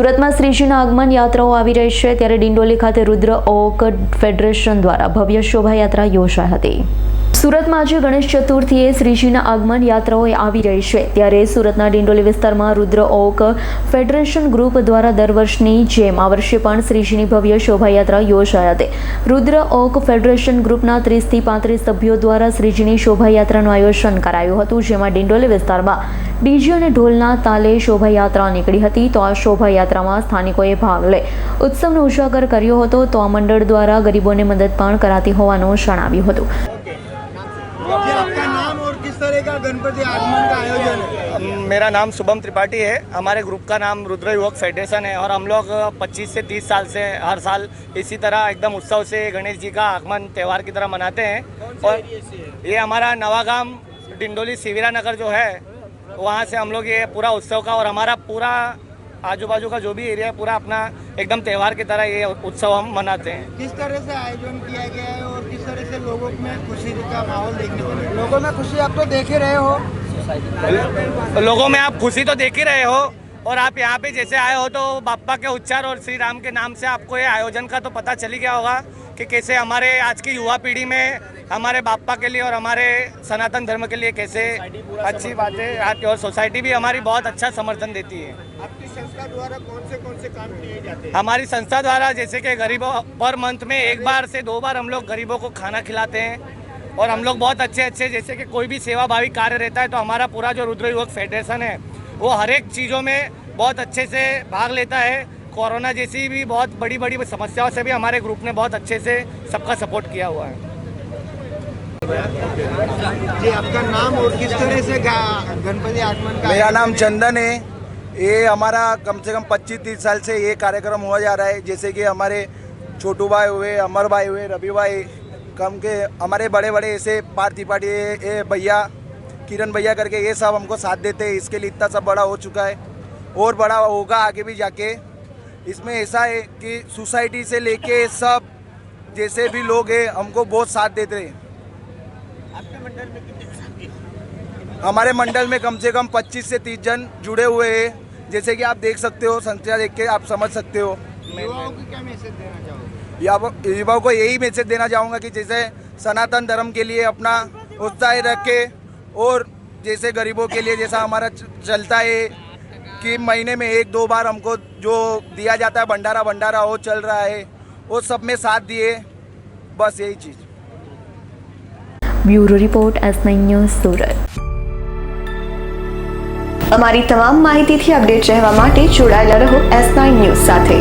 સુરતમાં શ્રીજીના આગમન યાત્રાઓ આવી રહી છે. ત્યારે ડિંડોલી ખાતે રુદ્ર ઓક ફેડરેશન દ્વારા ભવ્ય શોભાયાત્રા યોજાઈ હતી. સુરતમાં આજે ગણેશ ચતુર્થીએ શ્રીજીના આગમન યાત્રાઓએ આવી રહી છે. ત્યારે સુરતના ડિંડોલી વિસ્તારમાં રુદ્ર ઓક ફેડરેશન ગ્રુપ દ્વારા દર વર્ષની જેમ આ વર્ષે પણ શ્રીજીની ભવ્ય શોભાયાત્રા યોજાઈ હતી. રુદ્ર ઓક ફેડરેશન ગ્રુપના ત્રીસથી પાંત્રીસ સભ્યો દ્વારા શ્રીજીની શોભાયાત્રાનું આયોજન કરાયું હતું, જેમાં ડિંડોલી વિસ્તારમાં ડીજે અને ઢોલના તાલે શોભાયાત્રા નીકળી હતી. તો આ શોભાયાત્રામાં સ્થાનિકોએ ભાગ લઈ ઉત્સવનો ઉજાગર કર્યો હતો. તો આ મંડળ દ્વારા ગરીબોને મદદ પણ કરાતી હોવાનું જણાવ્યું હતું. तरह का गणपति आगमन का आयोजन है? मेरा नाम शुभम त्रिपाठी है। हमारे ग्रुप का नाम रुद्र युवक फेडरेशन है और हम लोग 25 से 30 साल से हर साल इसी तरह एकदम उत्सव से गणेश जी का आगमन त्यौहार की तरह मनाते हैं। और ये हमारा नवागाम डिंडोली सिविरा नगर जो है वहाँ से हम लोग ये पूरा उत्सव का और हमारा पूरा आजू बाजू का जो भी एरिया है पूरा अपना एकदम त्यौहार की तरह ये उत्सव हम मनाते हैं। किस तरह से आयोजन किया गया है और किस तरह से लोगों में खुशी का माहौल देखने को मिला? लोगों में खुशी आप तो देख ही रहे हो। लोगों में आप खुशी तो देख ही रहे हो। और आप यहाँ पे जैसे आए हो तो बाप्पा के उच्चार और श्री राम के नाम से आपको ये आयोजन का तो पता चल गया होगा कि कैसे हमारे आज की युवा पीढ़ी में हमारे बाप्पा के लिए और हमारे सनातन धर्म के लिए कैसे अच्छी बातें आती है और सोसाइटी भी हमारी बहुत अच्छा समर्थन देती है। आपकी संस्था द्वारा कौन से कौन से काम किए जाते हैं? हमारी संस्था द्वारा जैसे कि गरीबों पर मंथ में एक बार से दो बार हम लोग गरीबों को खाना खिलाते हैं और हम लोग बहुत अच्छे अच्छे जैसे कि कोई भी सेवाभावी कार्य रहता है तो हमारा पूरा जो रुद्र युवक फेडरेशन है वो हर एक चीज़ों में बहुत अच्छे से भाग लेता है। कोरोना जैसी भी बहुत बड़ी बड़ी समस्याओं से भी हमारे ग्रुप ने बहुत अच्छे से सबका सपोर्ट किया हुआ है। जी आपका नाम और किस तरह से गणपति आगमन का मेरा नाम चंदन है। ये हमारा कम से कम 25-30 साल से ये कार्यक्रम हुआ जा रहा है। जैसे कि हमारे छोटू भाई हुए अमर भाई हुए रवि भाई कम के हमारे बड़े बड़े ऐसे पार्थी पार्टी ये भैया किरण भैया करके ये सब हमको साथ देते हैं। इसके लिए इतना सब बड़ा हो चुका है। और बड़ा होगा आगे भी जाके। इसमें ऐसा है कि सोसाइटी से लेके सब जैसे भी लोग हैं हमको बहुत साथ देते हैं। हमारे मंडल में कम से कम 25 से 30 जन जुड़े हुए हैं। जैसे कि आप देख सकते हो संख्या देख के आप समझ सकते हो। युवाओं को क्या मैसेज देना चाहोगे? युवाओं को यही मैसेज देना चाहूँगा कि जैसे सनातन धर्म के लिए अपना उत्साह रखे। और जैसे गरीबों के लिए जैसा हमारा च- चलता है कि महीने में एक दो बार हमको जो दिया जाता है भंडारा भंडारा वो चल रहा है वो सब में साथ दिए बस यही चीज़ bureau report S nine news Surat અમારી તમામ માહિતીથી અપડેટ રહેવા માટે જોડાયેલા રહો એસ નાઇન ન્યૂઝ સાથે